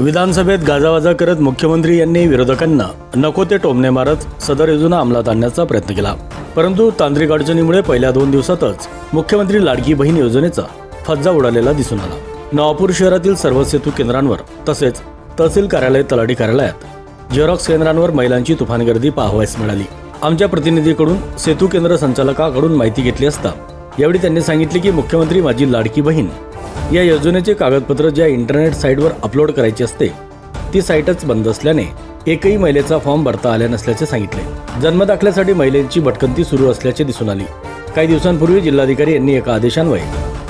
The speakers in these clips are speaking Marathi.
विधानसभेत गाजावाजा करत मुख्यमंत्री यांनी विरोधकांना नको ते टोमणे मारत सदर योजना अंमलात आणण्याचा प्रयत्न केला. परंतु तांत्रिक अडचणीमुळे पहिल्या दोन दिवसातच मुख्यमंत्री लाडकी बहीण योजनेचा फज्जा उडालेला दिसून आला. नवापूर शहरातील सर्व सेतू केंद्रांवर तसेच तहसील कार्यालय तलाठी कार्यालयात झेरॉक्स केंद्रांवर महिलांची तुफान गर्दी पाहावयास मिळाली. आमच्या प्रतिनिधीकडून सेतू केंद्र संचालकाकडून माहिती घेतली असता यावेळी त्यांनी सांगितले की मुख्यमंत्री माझी लाडकी बहीण या योजनेचे कागदपत्र ज्या इंटरनेट साईटवर अपलोड करायची असते ती साईटच बंद असल्याने एकही महिलेचा फॉर्म भरता आला नसल्याचे सांगितले. जन्मदाखल्यासाठी महिलेची भटकंती सुरू असल्याचे दिसून आली. काही दिवसांपूर्वी जिल्हाधिकारी यांनी एका आदेशान्वये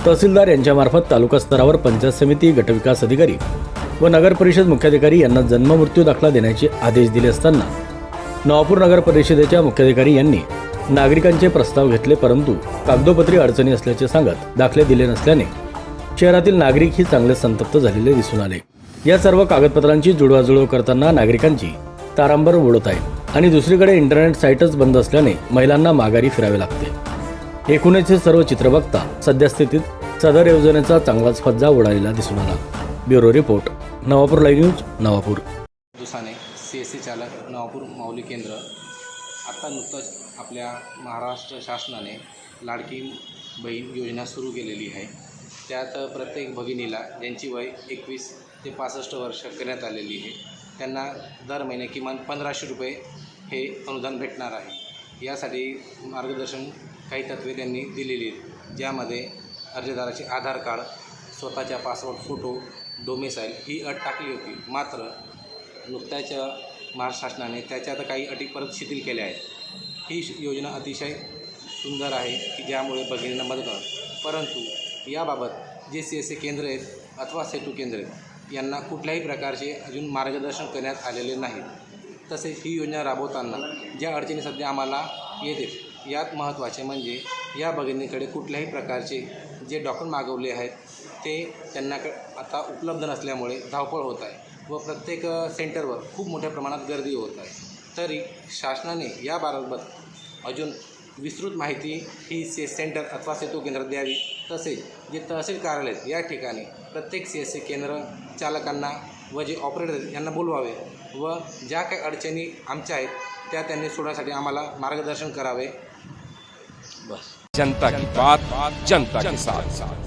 तहसीलदार यांच्यामार्फत तालुका स्तरावर पंचायत समिती गटविकास अधिकारी व नगर परिषद मुख्याधिकारी यांना जन्ममृत्यू दाखला देण्याचे आदेश दिले असताना नवापूर नगर परिषदेच्या मुख्याधिकारी यांनी नागरिकांचे प्रस्ताव घेतले परंतु कागदोपत्री अडचणी असल्याचे सांगत दाखले दिले नसल्याने शहरातील नागरिक ही चांगले संतप्त झालेले दिसून आले. या सर्व कागदपत्रांची जुळवाजुळव करताना नागरिकांची तारांबर उडत आहे आणि दुसरीकडे इंटरनेट साईटच बंद असल्याने महिलांना माघारी फिरावे लागते. एकूणच हे सर्व चित्र बघता सद्यस्थितीत सदर योजनेचा चांगलाच फज्जा उडालेला दिसून आला. Bureau report Navapur live news Navapur. Dusane C S C चालक नवापूर माऊली केंद्र. आत्ता नुकतंच आपल्या महाराष्ट्र शासनाने लाडकी बहीण योजना सुरू केलेली आहे. त्यात प्रत्येक भगिनीला ज्यांची वय एकवीस ते पासष्ट वर्ष करण्यात आलेली आहे त्यांना दर महिने किमान पंधराशे रुपये हे अनुदान भेटणार आहे. यासाठी मार्गदर्शन काही तत्त्वे त्यांनी दिलेली आहेत ज्यामध्ये अर्जदाराचे आधार कार्ड स्वतःच्या पासपोर्ट फोटो डोमेसाईल ही अट टाकली होती. मात्र नुकत्याच महाराष्ट्र शासनाने त्याच्यात काही अटी परत शिथिल केल्या आहेत. ही श- योजना अतिशय सुंदर आहे की ज्यामुळे भगिनींना मदत होणार. परंतु याबाबत जे सी एस सी केंद्र आहेत अथवा सेतू केंद्र आहेत यांना कुठल्याही प्रकारचे अजून मार्गदर्शन करण्यात आलेले नाही. तसेच ही योजना राबवताना ज्या अडचणी सध्या आम्हाला येते यात महत्त्वाचे म्हणजे या भगिनीकडे कुठल्याही प्रकारचे जे डॉक्युमेंट मागवले आहेत ते त्यांना आता उपलब्ध नसल्यामुळे धावपळ होत आहे व प्रत्येक सेंटरवर खूप मोठ्या प्रमाणात गर्दी होत आहे. तरी शासनाने याबाबत अजून विस्तृत माहिती ही से सेंटर अथवा सेतू केंद्रात द्यावी. तसेच जे तहसील कार्यालय आहेत या ठिकाणी प्रत्येक सी एस सी केंद्र चालकांना व जे ऑपरेटर यांना बोलवावे व ज्या काही अडचणी आमच्या आहेत त्या त्यांनी सोडण्यासाठी आम्हाला मार्गदर्शन करावे. बस. जनता की बात जनता के साथ साथ.